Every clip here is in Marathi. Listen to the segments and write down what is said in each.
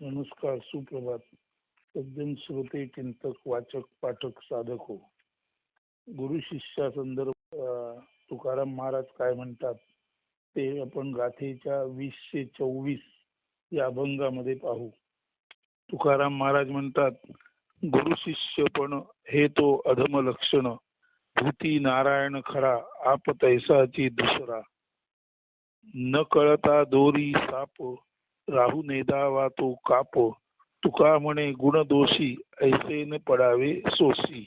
नमस्कार सुप्रभात. सज्जन श्रोते चिंतक वाचक पाठक साधक हो. गुरु शिष्या संदर्भ तुकाराम महाराज काय म्हणतात ते आपण गाथेच्या वीसशे चोवीस या अभंगामध्ये पाहू. तुकाराम महाराज म्हणतात गुरु शिष्य पण हे तो अधम लक्षण भूती नारायण खरा आप तैसाची दुसरा. न कळता दोरी साप राहू नेदावा तो काप. तुका म्हणे गुण दोषी ऐसे न पडावे सोसी.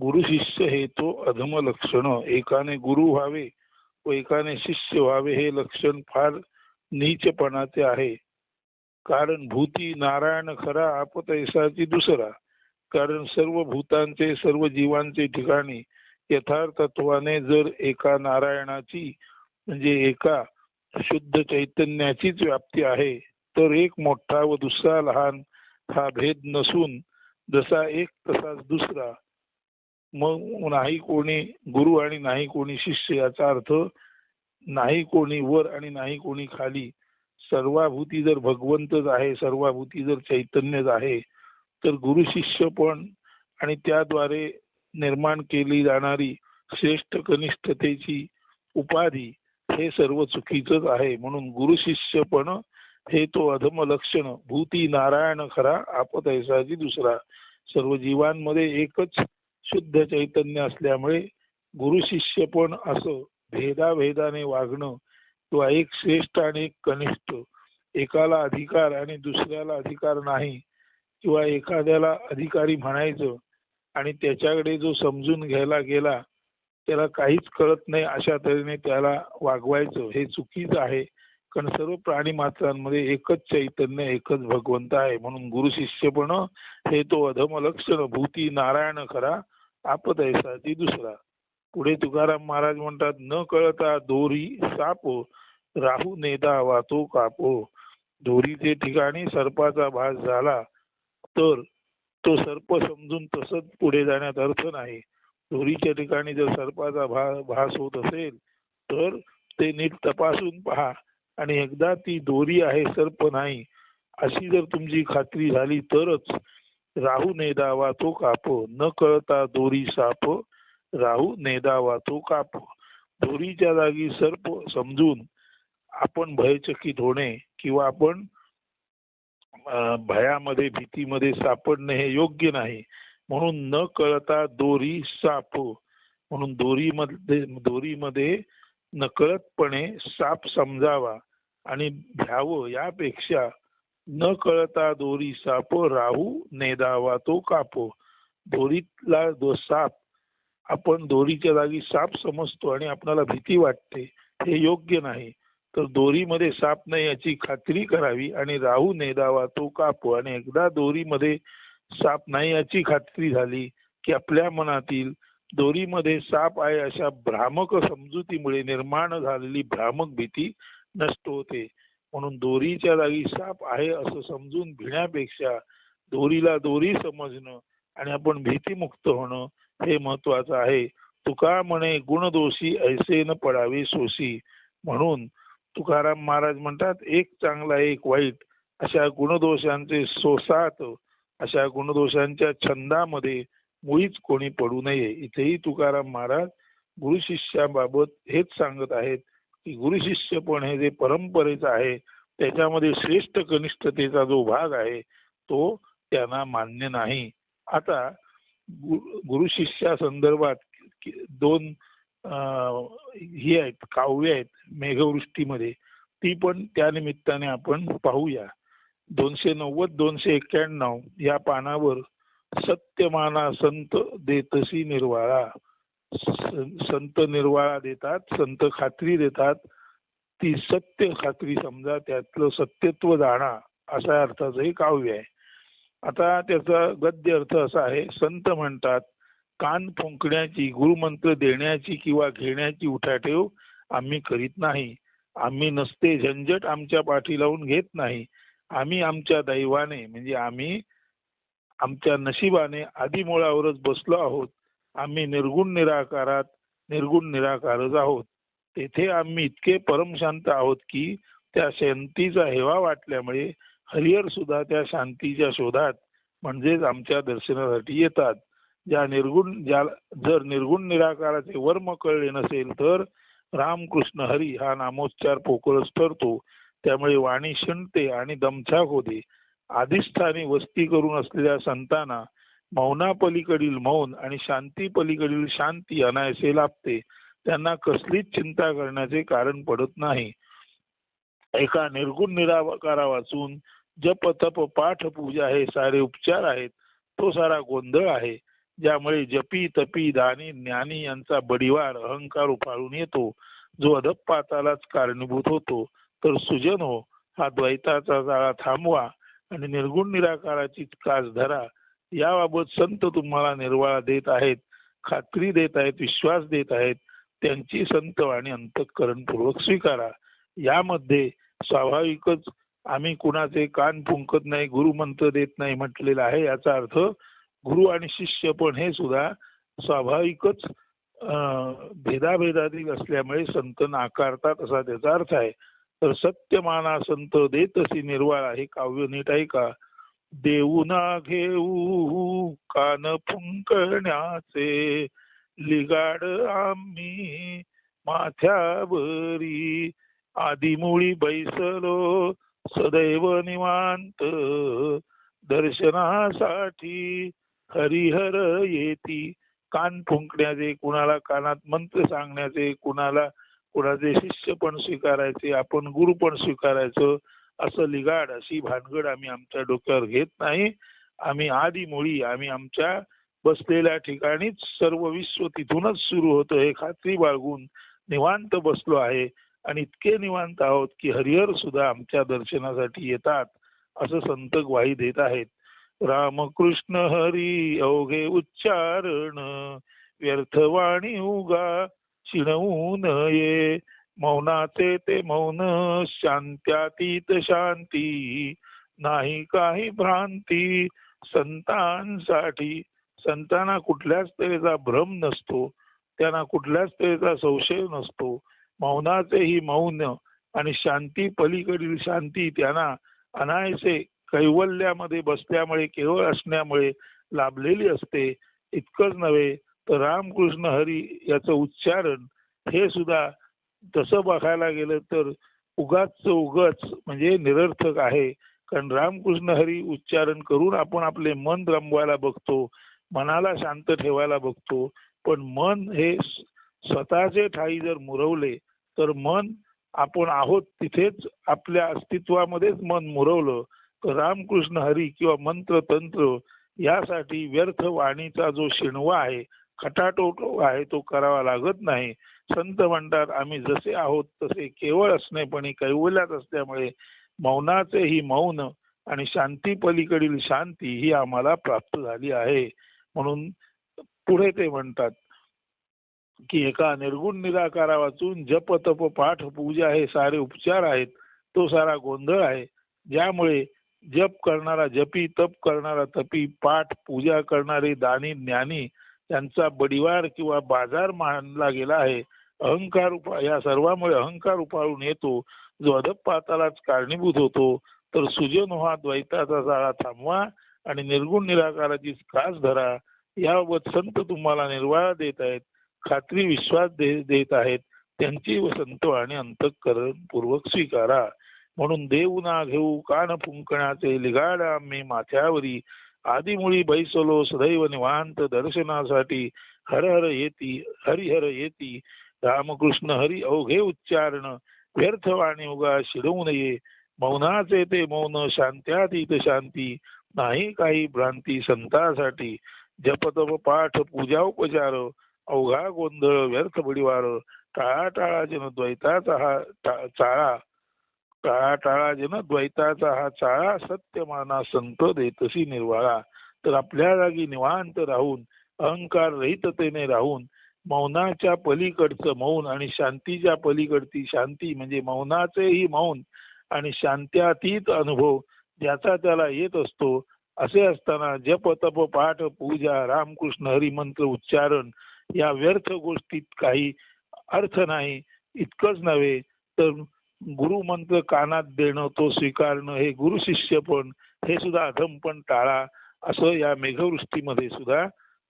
गुरु शिष्य हे तो अधम लक्षण. एकाने गुरु व्हावे व एकाने शिष्य व्हावे हे लक्षण फार नीचपणाचे आहे. कारण भूती नारायण खरा आपतैसाची दुसरा. कारण सर्व भूतांचे सर्व जीवांचे ठिकाणी यथार्थत्वाने जर एका नारायणाची म्हणजे एका शुद्ध चैतन्याचीच व्याप्ती आहे तर एक मोठा व दुसरा लहान हा भेद नसून जसा एक तसाच दुसरा. मग नाही कोणी गुरु आणि नाही कोणी शिष्य याचा अर्थ नाही कोणी वर आणि नाही कोणी खाली. सर्वाभूती जर भगवंतच आहे सर्वाभूती जर चैतन्यच आहे तर गुरु शिष्य पण आणि त्याद्वारे निर्माण केली जाणारी श्रेष्ठ कनिष्ठतेची उपाधी हे सर्व चुकीचंच आहे. म्हणून गुरु शिष्य पण हे तो अधम लक्षण भूती नारायण खरा आपत ऐसाची दुसरा. सर्व जीवांमध्ये एकच शुद्ध चैतन्य असल्यामुळे गुरु शिष्य पण असं भेदाभेदाने वागणं किंवा एक श्रेष्ठ आणि एक कनिष्ठ एकाला अधिकार आणि दुसऱ्याला अधिकार नाही किंवा एखाद्याला अधिकारी म्हणायचं आणि त्याच्याकडे जो समजून घ्यायला गेला त्याला काहीच कळत नाही अशा तऱ्हेने त्याला वागवायचं. हे चुकीचं आहे. कारण सर्व प्राणी मात्रांमध्ये एकच चैतन्य एकच भगवंत आहे. म्हणून गुरु शिष्यपण हे तो अधम लक्षण भूती नारायण खरा आपत ऐसाची दुसरा. पुढे तुकाराम महाराज म्हणतात न कळता दोरी साप राहू नेदा वातो कापो. दोरीचे ठिकाणी सर्पाचा भास झाला तर तो सर्प समजून तसंच पुढे जाण्यात अर्थ नाही. दोरीच्या ठिकाणी जर सर्पाचा भा भास होत असेल तर ते नीट तपासून पहा. आणि एकदा ती दोरी आहे सर्प नाही अशी जर तुमची खात्री झाली तरच राहू नेदावा तो काप. न कळता दोरी साप राहू नेदावा तो काप. दोरीच्या जागी सर्प समजून आपण भयचकित होणे किंवा आपण भयामध्ये भीतीमध्ये सापडणे हे योग्य नाही. म्हणून न कळता दोरी साप. म्हणून दोरीमध्ये दोरीमध्ये नकळतपणे साप समजावा आणि भ्यावं यापेक्षा न कळता दोरी साप राहू नेदावा तो कापो. दोरीतला दो साप आपण दोरीच्या जागी साप समजतो आणि आपल्याला भीती वाटते हे योग्य नाही. तर दोरीमध्ये साप नाही याची खात्री करावी आणि राहू नेदावा तो कापो. आणि एकदा दोरीमध्ये साप नाही याची खात्री झाली की आपल्या मनातील दोरीमध्ये साप आहे अशा भ्रामक समजुतीमुळे निर्माण झालेली भ्रामक भीती नष्ट होते. म्हणून दोरीच्या जागी साप आहे असं समजून भिण्यापेक्षा दोरीला दोरी समजणं आणि आपण भीतीमुक्त होणं हे महत्वाचं आहे. तुका म्हणे गुणदोषी ऐसे न पडावे सोशी. म्हणून तुकाराम महाराज म्हणतात एक चांगला एक वाईट अशा गुणदोषांचे सोसात अशा गुणदोषांच्या छंदामध्ये मुळीच कोणी पडू नये. इथेही तुकाराम महाराज गुरु शिष्याबाबत हेच सांगत आहेत की गुरु शिष्य पण हे जे परंपरेचं आहे त्याच्यामध्ये श्रेष्ठ कनिष्ठतेचा जो भाग आहे तो त्यांना मान्य नाही. आता गुरु शिष्या संदर्भात दोन ही आहेत काव्य आहेत मेघवृष्टीमध्ये. ती पण त्या निमित्ताने आपण पाहूया. दोनशे नव्वद दोनशे एक्क्याण्णव या पानावर सत्यमाना संत देतसी निर्वाळा. संत निर्वाळा देतात संत खात्री देतात. ती सत्य खात्री समजा त्यातलं सत्यत्व जाणा असा अर्थाचं हे काव्य आहे. आता त्याचा गद्य अर्थ असा आहे संत म्हणतात कान फुंकण्याची गुरुमंत्र देण्याची किंवा घेण्याची उठाठेव आम्ही करीत नाही. आम्ही नसते झंझट आमच्या पाठी लावून घेत नाही. आम्ही आमच्या दैवाने म्हणजे आम्ही आमच्या नशिबाने आदिमुळावरच बसलो आहोत. आम्ही निर्गुण निराकारात निर्गुण निराकारच आहोत. तेथे आम्ही इतके परमशांत आहोत की त्या शांतीचा हेवा वाटल्यामुळे हरिहर सुद्धा त्या शांतीच्या शोधात म्हणजेच आमच्या दर्शनासाठी येतात. ज्या निर्गुण ज्या जर निर्गुण निराकाराचे वर्म कळले नसेल तर रामकृष्ण हरी हा नामोच्चार पोकळच ठरतो. त्यामुळे वाणी शिणते आणि दमछाक होते. आदिस्थानी वस्ती करून असलेल्या संतांना मौनापलीकडील मौन आणि शांती पलीकडील शांती अनायसे लाभते. त्यांना कसलीच चिंता करण्याचे कारण पडत नाही. एका निर्गुण निराकारा वाचून जप तप पाठ पूजा हे सारे उपचार आहेत. तो सारा गोंधळ आहे. ज्यामुळे जपी तपी दानी ज्ञानी यांचा बडिवार अहंकार उफाळून येतो. जो अधपातालाच कारणीभूत होतो. तर सुजन हो हा द्वैताचा जाळा थांबवा आणि निर्गुण निराकाराची कास धरा. याबाबत संत तुम्हाला निर्वाळा देत आहेत खात्री देत आहेत विश्वास देत आहेत. त्यांची संत आणि अंतःकरणपूर्वक स्वीकारा. यामध्ये स्वाभाविकच आम्ही कुणाचे कान फुंकत नाही गुरुमंत्र देत नाही म्हटलेला आहे याचा अर्थ गुरु आणि शिष्य पण हे सुद्धा स्वाभाविकच अं, भेदाभेदातील असल्यामुळे संत नाकारतात असा त्याचा अर्थ आहे. तर सत्यमाना संत देतसी निर्वाळा हे काव्य नीट आहे का देऊना घेऊ कान फुंकण्याचे. लिगाड आम्ही माथ्यावरी. आदिमुळी बैसलो सदैव निवांत. दर्शनासाठी हरिहर येती. कान फुंकण्याचे कुणाला कानात मंत्र सांगण्याचे कुणाला कुणाचे शिष्य पण स्वीकारायचे आपण गुरु पण स्वीकारायचं असं लिगाड अशी भानगड आम्ही आमच्या डोक्यावर घेत नाही. आम्ही आदिमुळी आम्ही आमच्या बसलेल्या ठिकाणीच सर्व विश्व तिथूनच सुरू होतं हे खात्री बाळगून निवांत बसलो आहे. आणि इतके निवांत आहोत की हरिहर सुद्धा आमच्या दर्शनासाठी येतात असं संत ग्वाही देत आहेत. रामकृष्ण हरी अवघे उच्चारण व्यर्थवाणी उगा शिणवू नये मौनाचे ते मौन शांत्यातीत शांती. नाही काही भ्रांती संतांसाठी. संतांना कुठल्याच तऱ्हेचा भ्रम नसतो. त्यांना कुठल्याच तऱ्हेचा संशय नसतो. मौनाचेही मौन आणि शांती पलीकडील शांती त्यांना अनायसे कैवल्यामध्ये बसल्यामुळे केवळ असण्यामुळे लाभलेली असते. इतकंच नव्हे रामकृष्ण हरी याचं उच्चारण हे सुद्धा तसं बघायला गेलं तर उगाच उगच म्हणजे निरर्थक आहे. कारण रामकृष्ण हरी उच्चारण करून आपण आपले मन रमवायला बघतो मनाला शांत ठेवायला बघतो. पण मन हे स्वतःचे ठाई जर मुरवले तर मन आपण आहोत तिथेच आपल्या अस्तित्वामध्येच मन मुरवलं. तर रामकृष्ण हरी किंवा मंत्र तंत्र यासाठी व्यर्थ वाणीचा जो शिणवा आहे खटाटोट आहे तो करावा लागत नाही. संत म्हणतात आम्ही जसे आहोत तसे केवळ असणेपणी कैवल्यात असल्यामुळे मौनाचे ही मौन आणि शांती पलीकडील शांती ही आम्हाला प्राप्त झाली आहे. म्हणून पुढे ते म्हणतात की एका निर्गुण निराकारा वाचून जप तप पाठ पूजा हे सारे उपचार आहेत. तो सारा गोंधळ आहे. ज्यामुळे जप करणारा जपी तप करणारा तपी पाठ पूजा करणारे दानी ज्ञानी त्यांचा बडिवार किंवा बाजार मानला गेला आहे. अहंकार उपा या सर्वामुळे अहंकार उपाळून येतो. जो अधपातालाच कारणीभूत होतो तर सुजन हा द्वैताचा जाळा थांबवा आणि निर्गुण निराकाराची खास धरा. याबाबत संत तुम्हाला निर्वाळा देत आहेत खात्री विश्वास दे देत आहेत. त्यांची व संत आणि अंतःकरण पूर्वक स्वीकारा. म्हणून देऊ ना घेऊ कान फुंकण्याचे लिगाड आम्ही माथ्यावरी. आदिमुळी बैसलो सदैव निवांत दर्शनासाठी. हर हर येती हरिहर येती. रामकृष्ण हरी अवघे उच्चारण. व्यर्थ वाणी उगा शिडवू नये. मौनाचे ते मौन शांत्यातीत शांती. नाही काही भ्रांती संतासाठी. जपतप पाठ पूजा उपचार. अवघा गोंधळ व्यर्थ बडिवार. टाळा टाळा जन द्वैताचा हा चाळा. टाळा टाळा जन द्वैताचा हा चाळा सत्यमाना संत देतसी निर्वाळा. तर आपल्या जागी निवांत राहून अहंकार रहिततेने राहून मौनाच्या पलीकडचं मौन आणि शांतीच्या पलीकडची शांती म्हणजे मौनाचेही मौन आणि शांत्यातीत अनुभव ज्याचा त्याला येत असतो. असे असताना जप तप पाठ पूजा रामकृष्ण हरिमंत्र उच्चारण या व्यर्थ गोष्टीत काही अर्थ नाही इतकंच नव्हे तर गुरुमंत्र कानात देणं तो स्वीकारणं हे गुरु शिष्यपण हे सुद्धा अधम पण टाळा असं या मेघवृष्टीमध्ये सुद्धा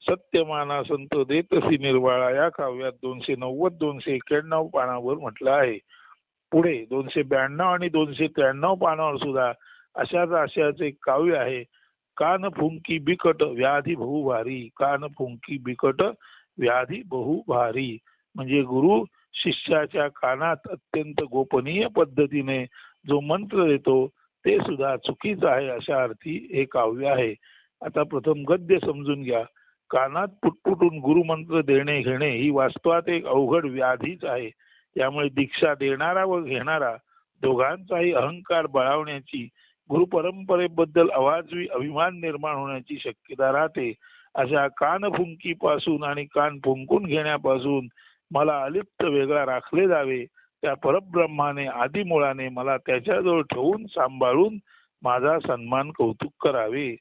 सत्यमाना संत देतसी निर्वाळा या काव्यात दोनशे नव्वद दोनशे एक्क्याण्णव पानावर म्हटलं आहे. पुढे दोनशे ब्याण्णव आणि दोनशे त्र्याण्णव पानावर सुद्धा अशाच अशाच एक काव्य आहे कान फुंकी बिकट व्याधी बहुभारी कान फुंकी बिकट व्याधी बहुभारी. म्हणजे गुरु शिष्याच्या कानात अत्यंत गोपनीय पद्धतीने जो मंत्र देतो ते सुद्धा चुकीचं आहे अशा अर्थी हे काव्य आहे. आता प्रथम गद्य समजून घ्या. कानात पुटपुटून गुरुमंत्र देणे घेणे ही वास्तवात एक अवघड व्याधीच आहे. त्यामुळे दीक्षा देणारा व घेणारा दोघांचाही अहंकार बळावण्याची गुरु परंपरेबद्दल अवाजवी अभिमान निर्माण होण्याची शक्यता राहते. अशा कान फुंकी आणि कान फुंकून घेण्यापासून मला अलिप्त वेगळा राखले जावे. त्या परब्रह्माने आदिमुळाने मला त्याच्याजवळ ठेवून सांभाळून माझा सन्मान कौतुक करावे.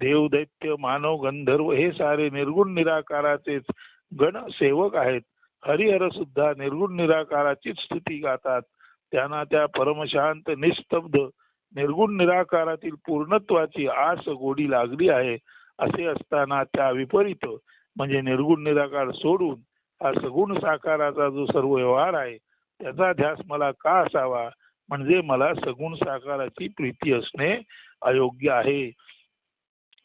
देव दैत्य मानव गंधर्व हे सारे निर्गुण निराकाराचेच गण सेवक आहेत. हरिहर सुद्धा निर्गुण निराकाराचीच स्तुती गातात. त्यांना त्या परमशांत निस्तब्ध निर्गुण निराकारातील पूर्णत्वाची आस गोडी लागली आहे. असे असताना त्या विपरीत म्हणजे निर्गुण निराकार सोडून हा सगुण साकाराचा जो सर्व व्यवहार आहे त्याचा ध्यास मला का असावा? म्हणजे मला सगुण साकाराची प्रीती असणे अयोग्य आहे.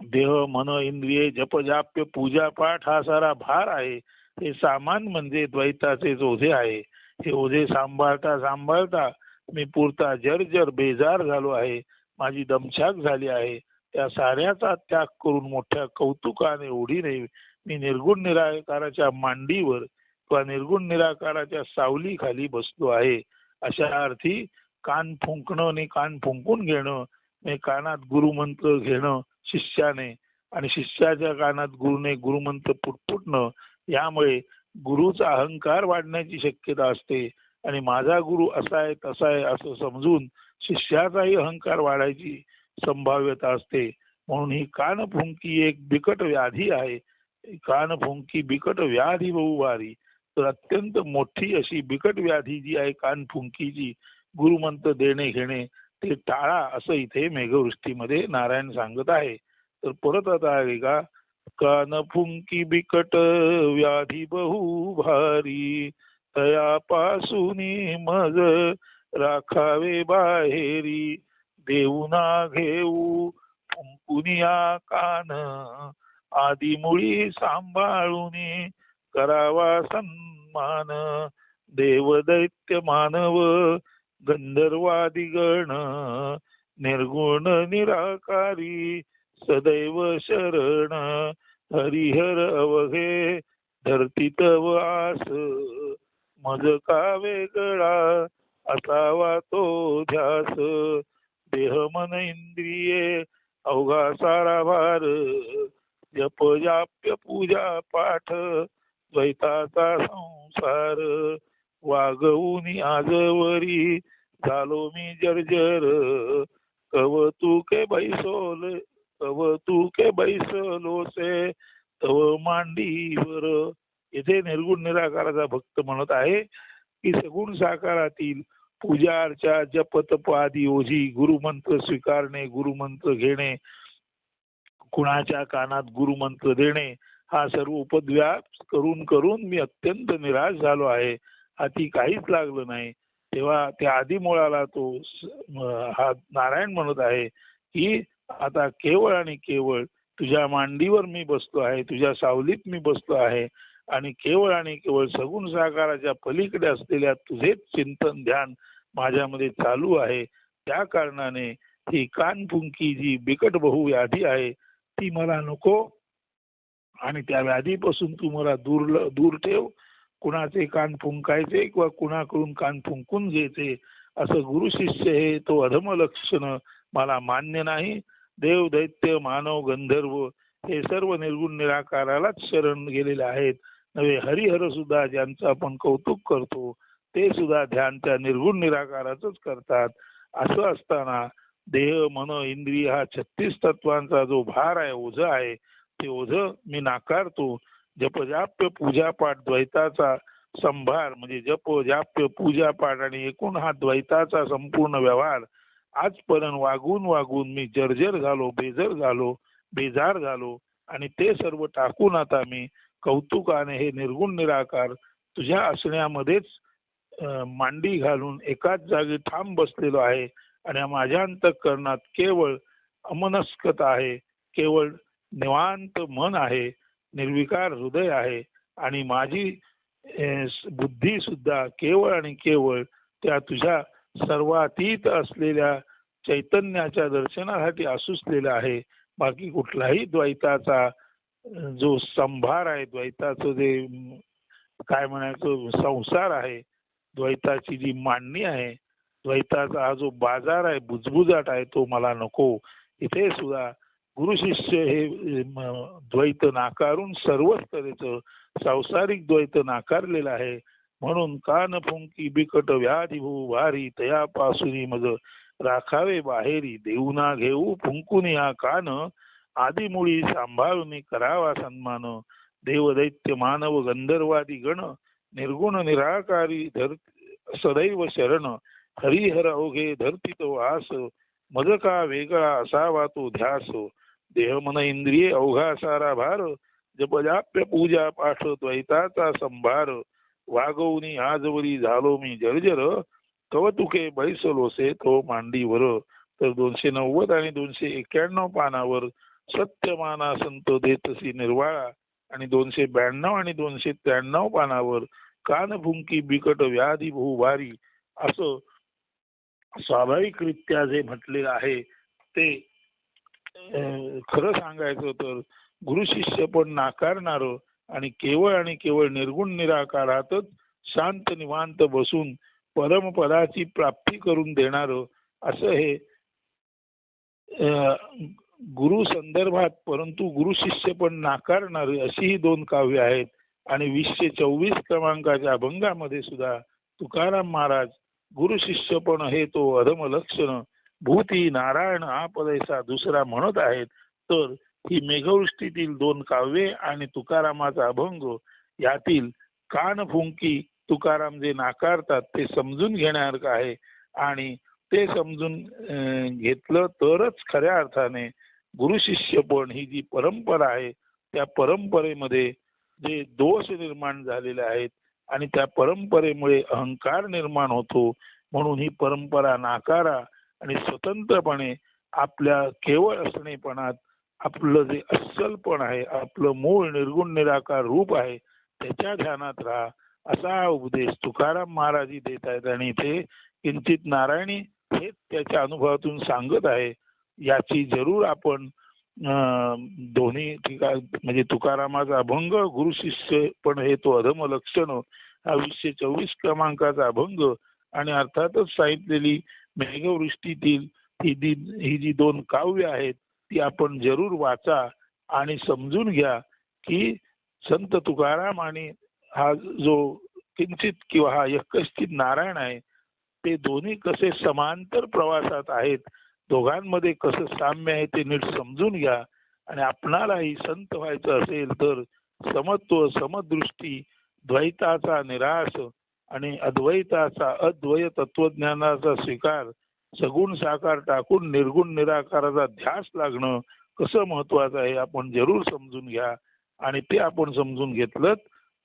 देह मन इंद्रिये जप जाप्य पूजा पाठ हा सारा भार आहे. हे सामान म्हणजे द्वैताचे ओझे आहे. हे ओझे सांभाळता सांभाळता मी पुरता जर्जर बेजार झालो आहे. माझी दमछाक झाली आहे. त्या साऱ्याचा त्याग करून मोठ्या कौतुकाने ओढीने मी निर्गुण निराकाराच्या मांडीवर किंवा निर्गुण निराकाराच्या सावली खाली बसलो आहे अशा अर्थी कान फुंकणं आणि कान फुंकून घेणं मी कानात गुरुमंत्र घेणं शिष्याने आणि शिष्याच्या कानात गुरुने गुरुमंत्र पुटपुटणं यामुळे गुरुचा अहंकार वाढण्याची शक्यता असते आणि माझा गुरु असा आहे तसा आहे असं समजून शिष्याचाही अहंकार वाढायची संभाव्यता असते. म्हणून ही कानफुंकी एक बिकट व्याधी आहे. कानफुंकी बिकट व्याधी बहुवारी तर अत्यंत मोठी अशी बिकट व्याधी जी आहे कानफुंकीची गुरुमंत्र देणे घेणे ते टाळा असं इथे मेघवृष्टीमध्ये नारायण सांगत आहे. तर परत आता आहे का? कान फुंकी बिकट व्याधी बहु भारी. तयापासून मज राखावे बाहेरी. देऊना घेऊ फुंकुनिया कान. आदी मुळी सांभाळून करावा सन्मान. देव दैत्य मानव गंधर्वादी गण निर्गुण निराकारी सदैव शरण. हरिहर अवघे धरती तव आस. मज का वेगळा असावा तो ध्यास. देह मन इंद्रिये अवघा सारा भार जप जाप्य पूजा पाठ द्वैताचा संसार. वागवून आजवरी झालो मी जर्जर. कवतुके बैसोल कवतुके बैसलोसे तव मांडीवर. येथे निर्गुण निराकाराचा भक्त म्हणत आहे की सगुण साकारातील पूजा अर्चा जप तप आदी ओझी गुरुमंत्र स्वीकारणे गुरुमंत्र घेणे कुणाच्या कानात गुरुमंत्र देणे हा सर्व उपद्व्याप करून करून मी अत्यंत निराश झालो आहे. हाती काहीच लागलं नाही. तेव्हा त्या आदिमुळाला तो हा नारायण म्हणत आहे की आता केवळ आणि केवळ तुझ्या मांडीवर मी बसलो आहे तुझ्या सावलीत मी बसलो आहे आणि केवळ आणि केवळ सगुण साकाराच्या पलीकडे असलेल्या तुझेच चिंतन ध्यान माझ्यामध्ये चालू आहे. त्या कारणाने ही कानफुंकी जी बिकट बहु व्याधी आहे ती मला नको. आणि त्या व्याधीपासून तू मला दूर दूर ठेव. कुणाचे कान फुंकायचे किंवा कुणाकडून कान फुंकून घ्यायचे असं गुरु शिष्य हे तो अधम लक्षण मला मान्य नाही. देव दैत्य मानव गंधर्व हे सर्व निर्गुण निराकारालाच शरण गेलेले आहेत. नवे हरिहर सुद्धा ज्यांचं आपण कौतुक करतो ते सुद्धा ध्यान त्या निर्गुण निराकाराच करतात. असं असताना देह मन इंद्रिय हा छत्तीस तत्वांचा जो भार आहे ओझ आहे ते ओझ मी नाकारतो. जपजाप्य पूजा पाठ द्वैताचा संभार म्हणजे जप जाप्य पूजा पाठ आणि एकूण हा द्वैताचा संपूर्ण व्यवहार आजपर्यंत वागून वागून मी जर्जर झालो बेजर झालो बेजार झालो आणि ते सर्व टाकून आता मी कौतुकाने हे निर्गुण निराकार तुझ्या असण्यामध्येच मांडी घालून एकाच जागी ठाम बसलेलो आहे. आणि माझ्या अंतकरणात केवळ अमनस्कता आहे केवळ निवांत मन आहे निर्विकार हृदय आहे आणि माझी बुद्धी सुद्धा केवळ आणि केवळ त्या तुझ्या सर्वातीत असलेल्या चैतन्याच्या दर्शनासाठी आसुसलेला आहे. बाकी कुठलाही द्वैताचा जो संभार आहे द्वैताचं जे काय म्हणायचं संसार आहे द्वैताची जी मांडणी आहे द्वैताचा हा जो बाजार आहे बुजबुजाट आहे तो मला नको. इथे सुद्धा गुरु शिष्य हे द्वैत नाकारून सर्वच तऱ्हेचं सांसारिक द्वैत नाकारलेलं आहे. म्हणून कान फुंकी बिकट व्याधी भू भारी तयापासून मग राखावे बाहेरी. देऊना घेऊ फुंकून या कान आदिमुळी सांभाळून करावा सन्मान. देव दैत्य मानव गंधर्वादी गण निर्गुण निराकारी धर सदैव शरण. हरिहर अवघे धरती तो आस मज का वेगळा असावा तो ध्यास? देह मन इंद्रिये अवघा सारा भार जपजाप्य पूजा पाठ द्वैताचा संभार. वागवनी आजवरी झालो मी जर्जर कवतुके बैसलोसे तो मांडीवर. तर दोनशे नव्वद आणि दोनशे एक्क्याण्णव पानावर सत्यमाना संत देतसी निर्वाळा. आणि दोनशे ब्याण्णव आणि दोनशे त्र्याण्णव पानावर कानफुंकी बिकट व्याधी भारी असं स्वाभाविकरित्या जे म्हटलेलं आहे ते खरं सांगायचं तर गुरु शिष्य पण नाकारणार आणि केवळ आणि केवळ निर्गुण निराकारातच शांत निवांत बसून परमपदाची प्राप्ती करून देणार असं हे गुरु संदर्भात परंतु गुरु शिष्य पण नाकारणार अशी ही दोन काव्य आहेत. आणि वीसशे चोवीस क्रमांकाच्या अभंगामध्ये सुद्धा तुकाराम महाराज गुरु शिष्य पण हे तो अधम लक्षण. भूती नारायण आपदैसा दुसरा म्हणत आहेत. तर ही मेघवृष्टीतील दोन काव्ये आणि तुकारामाचा अभंग यातील कानफुंकी तुकाराम जे नाकारतात ते समजून घेण्यासारखं आहे. आणि ते समजून घेतलं तरच खऱ्या अर्थाने गुरु शिष्यपण ही जी परंपरा आहे त्या परंपरेमध्ये जे दोष निर्माण झालेले आहेत आणि त्या परंपरेमुळे अहंकार निर्माण होतो. म्हणून ही परंपरा नाकारा आणि स्वतंत्रपणे आपल्या केवळ असणेपणात आपलं जे अस्सलपण आहे आपलं मूळ निर्गुण निराकार रूप आहे त्याच्या ध्यानात राहा. असा हा उपदेश तुकाराम महाराजी देत आहेत आणि ते किंचित नारायणी हेच त्याच्या अनुभवातून सांगत आहे. याची जरूर आपण दोन्ही ठिकाण म्हणजे तुकारामाचा अभंग गुरु शिष्य पण हे तो अधम लक्षण हा वीसशे चोवीस क्रमांकाचा अभंग आणि अर्थातच सांगितलेली मेघवृष्टीतील ही जी ही जी दोन काव्य आहेत ती आपण जरूर वाचा आणि समजून घ्या की संत तुकाराम आणि हा जो किंचित किंवा हा यकश्चित नारायण आहे ते दोन्ही कसे समांतर प्रवासात आहेत दोघांमध्ये कसं साम्य आहे ते नीट समजून घ्या. आणि आपणालाही संत व्हायचं असेल तर समत्व समदृष्टी द्वैताचा निराश आणि अद्वैताचा अद्वय तत्वज्ञानाचा स्वीकार सगुण साकार टाकून निर्गुण निराकाराचा ध्यास लागणं कसं महत्वाचं आहे आपण जरूर समजून घ्या. आणि ते आपण समजून घेतलं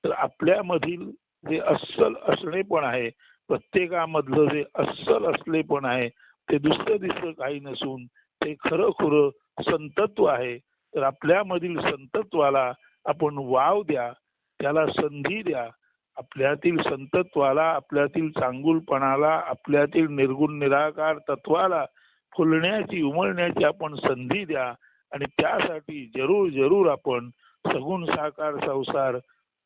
तर आपल्यामधील जे अस्सल असणे पण आहे प्रत्येकामधलं जे अस्सल असले पण आहे ते दुसरं दिसतं काही नसून ते खरं खुरं संतत्व आहे. तर आपल्यामधील संतत्वाला आपण वाव द्या त्याला संधी द्या. आपल्यातील संतत्वाला आपल्यातील चांगुलपणाला आपल्यातील निर्गुण निराकार तत्वाला फुलण्याची उमळण्याची आपण संधी द्या आणि त्यासाठी जरूर जरूर आपण सगुण साकार संसार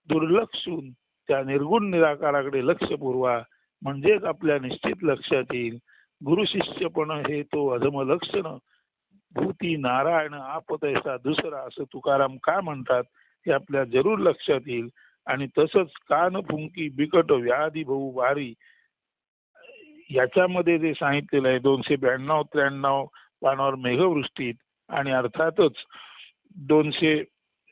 दुर्लक्षून त्या निर्गुण निराकाराकडे लक्ष पुरवा. म्हणजेच आपल्या निश्चित लक्षात येईल गुरु शिष्यपण हे तो अधम लक्षण. भूती नारायण आपतैसा दुसरा असं तुकाराम का म्हणतात? हे आपल्या जरूर लक्षात येईल. आणि तसंच कान फुंकी बिकट व्याधी भाऊ वारी. याच्यामध्ये जे सांगितलेलं आहे दोनशे ब्याण्णव त्र्याण्णव पानावर मेघवृष्टीत आणि अर्थातच दोनशे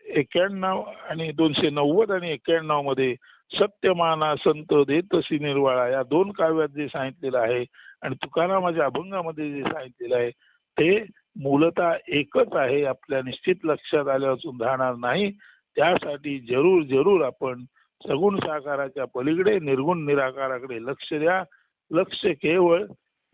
एक्क्याण्णव आणि दोनशे नव्वद आणि एक्क्याण्णवमध्ये सत्यमाना संत देतसी निर्वाळा या दोन काव्यात जे सांगितलेलं आहे आणि तुकारामाच्या अभंगामध्ये जे सांगितलेलं आहे ते मूलतः एकच आहे. आपल्या निश्चित लक्षात आल्यापासून राहणार नाही. त्यासाठी जरूर जरूर आपण सगुण साकाराच्या पलीकडे निर्गुण निराकाराकडे लक्ष द्या. लक्ष केवळ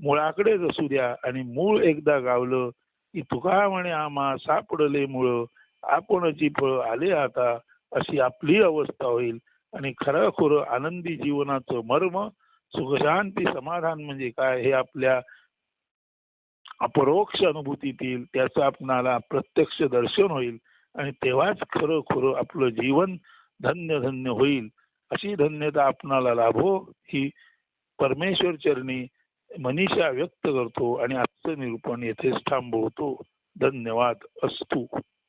मुळाकडेच असू द्या आणि मूळ एकदा गावलं की तुका म्हणे आम्हा सापडले मुळ आपणची फळ आले आता अशी आपली अवस्था होईल. आणि खरं खुरं आनंदी जीवनाचं मर्म सुखशांती समाधान म्हणजे काय? हे आपल्या अपरोक्ष अनुभूतीतील त्याचं आपणाला प्रत्यक्ष दर्शन होईल आणि तेव्हाच खरं खरं आपलं जीवन धन्य धन्य होईल. अशी धन्यता आपणाला लाभो ही परमेश्वर चरणी मनीषा व्यक्त करतो आणि आजचं निरूपण येथेच थांबवतो. धन्यवाद. असतो.